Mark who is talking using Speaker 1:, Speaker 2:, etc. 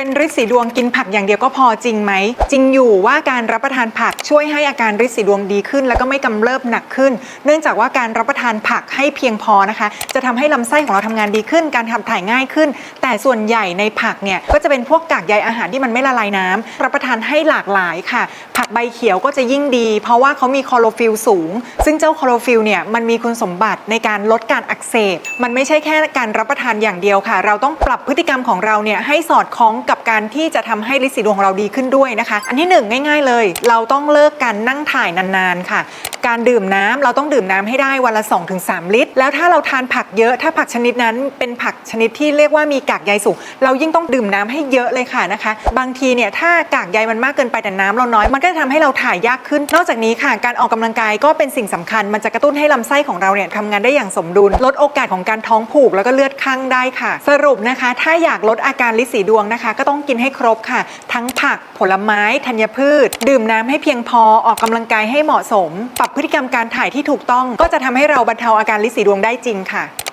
Speaker 1: เป็นฤทธิ์สีดวงกินผักอย่างเดียวก็พอจริงไหม จริงอยู่ว่าการรับประทานผักช่วยให้อาการฤทธิ์สีดวงดีขึ้น แล้วก็ไม่กำเริบหนักขึ้น เนื่องจากว่าการรับประทานผักให้เพียงพอนะคะ จะทำให้ลำไส้ของเราทำงานดีขึ้น การขับถ่ายง่ายขึ้น แต่ส่วนใหญ่ในผักเนี่ยก็จะเป็นพวกกากใยอาหารที่มันไม่ละลายน้ำรับประทานให้หลากหลายค่ะ ผักใบเขียวก็จะยิ่งดี เพราะว่าเขามีคลอโรฟิลสูง ซึ่งเจ้าคลอโรฟิลเนี่ยมันมีคุณสมบัติในการลดการอักเสบ มันไม่ใช่แค่การรับประทานอย่างเดียวค่ะ เราต้องปรับพฤติกรรมของเราเนี่ยให้สอดคล้องกับการที่จะทำให้ลินสีดวงของเราดีขึ้นด้วยนะคะ อันที่หนึ่งง่าย ๆเลย เราต้องเลิกการนั่งถ่ายนานๆค่ะ การดื่มน้ำเราต้องดื่มน้ำให้ได้วันละ 2-3 ลิตร แล้วถ้าเราทานผักเยอะถ้าผักชนิดนั้นเป็นผักชนิดที่เรียกว่ามีกากใยสูง เรายิ่งต้องดื่มน้ำให้เยอะเลยค่ะนะคะ บางทีเนี่ยถ้ากากใยมันมากเกินไปแต่น้ำเราน้อยมันก็จะทำให้เราถ่ายยากขึ้น นอกจากนี้ค่ะ การออกกำลังกายก็เป็นสิ่งสำคัญ มันจะกระตุ้นให้ลำไส้ของเราเนี่ยทำงานได้อย่างสมดุล ลดโอกาสของการท้องผูกแล้วก็เลือดข้างได้ค่ะ สรุปนะคะ ถ้าอยากลดอาการลินสีดวงนะคะ ก็ต้องกินให้ครบค่ะ ทั้งผักผลไม้ธัญพืช ดื่มน้ำให้เพียงพอออกกำลังกายให้เหมาะสม ปรับพฤติกรรมการถ่ายที่ถูกต้อง ก็จะทำให้เราบรรเทาอาการลินสีดวงได้จริงค่ะ